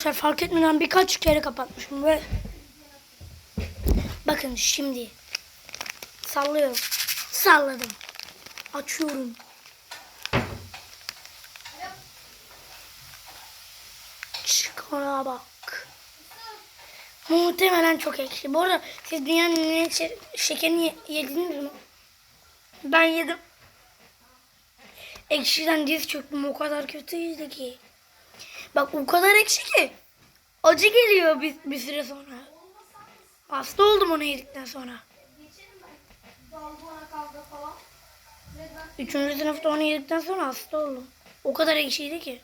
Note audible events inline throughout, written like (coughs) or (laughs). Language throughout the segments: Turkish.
Arkadaşlar fark etmeden birkaç kere kapatmışım ve bakın şimdi sallıyorum. Salladım. Açıyorum. Çıkara bak. Muhtemelen çok ekşi. Bu arada siz dünyanın en şekerini ye- yediniz mi? Ben yedim. Ekşiden diz çöktüm. O kadar kötüydü ki. Bak o kadar ekşi ki. Acı geliyor bir, bir süre sonra. Hasta oldum onu yedikten sonra. Üçüncü sınıfta onu yedikten sonra hasta oldum. O kadar ekşiydi ki.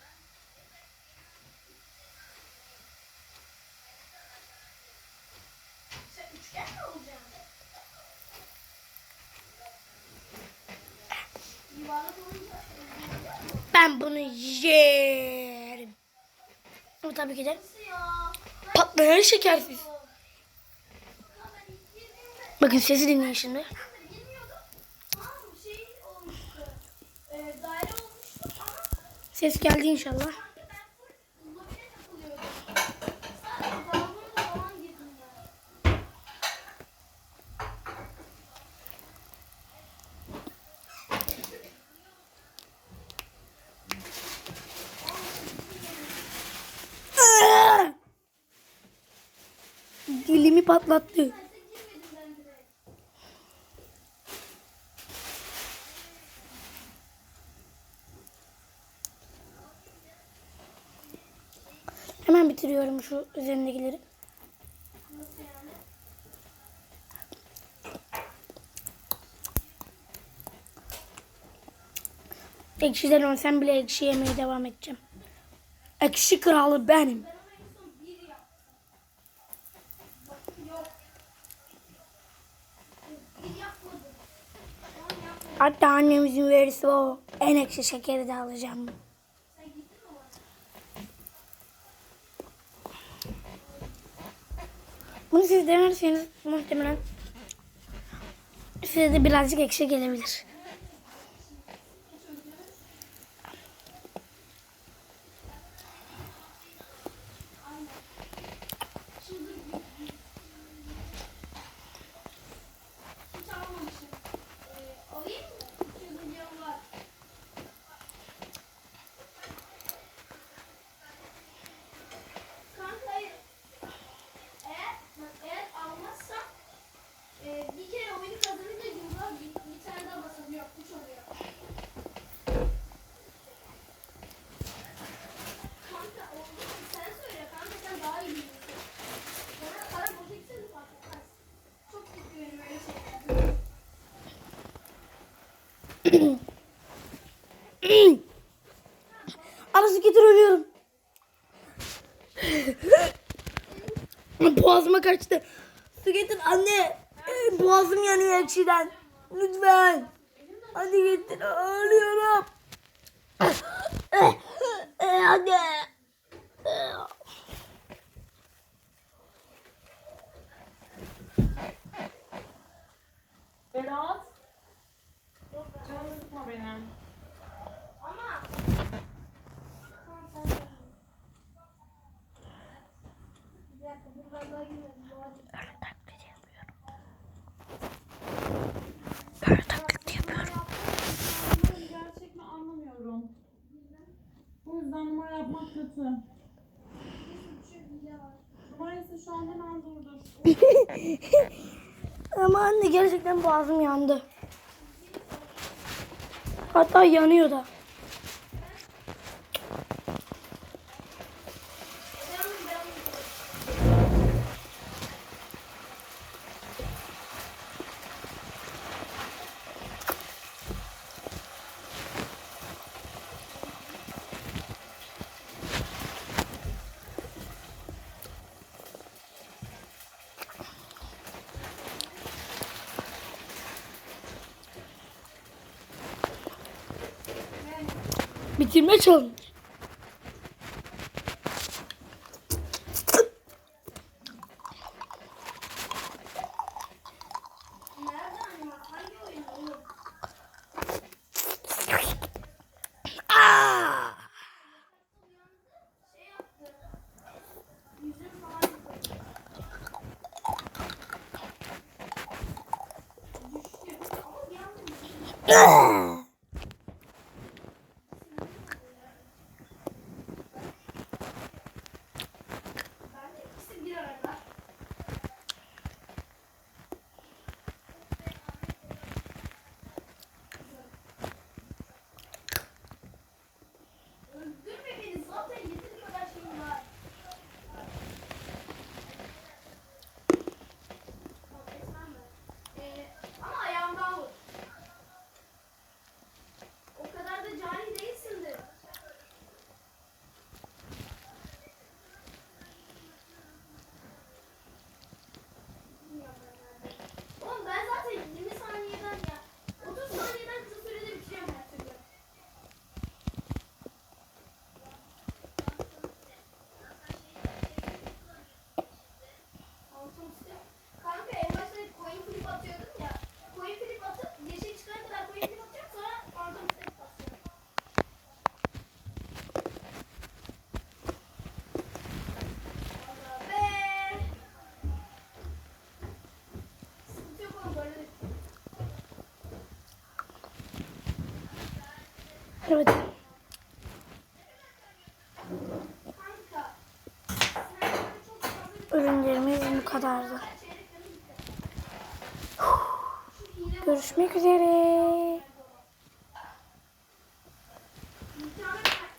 Ben bunu yerim. Ama tabii ki de patlayan şekersiz. Bakın sesi dinleyin şimdi. Şey. Ee, Ses geldi inşallah. Dilimi patlattı. Hemen bitiriyorum şu üzerindekileri. Ekşiden ölsem bile ekşi yemeye devam edeceğim. Ekşi kralı benim. Ben ama en son bir yaptım. Bak yok. Bir yapmadım. On yapmadım. Hatta annemizin verisi o. En ekşi şekeri de alacağım. Bunu siz denerseniz muhtemelen size de birazcık ekşi gelebilir. (coughs) Arası getir ölüyorum. Boğazıma kaçtı. Su getir anne. Boğazım yanıyor ekşiden. Lütfen. Hadi getir ölüyorum. (coughs) Anne. Arada. Böyle taklit yapıyorum. Böyle taklit yapıyorum. Numara gerçek mi anlamıyorum. Bu yüzden numara yapmak kötü. Numaraysa şu an hemen durdur. (laughs) Ama anne gerçekten boğazım yandı. Hatta yanıyor da. Bitirme challenge. Oh! Ah! Evet. Ürünlerimiz bu kadardı. Görüşmek üzere.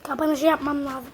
Kapanışı yapmam lazım.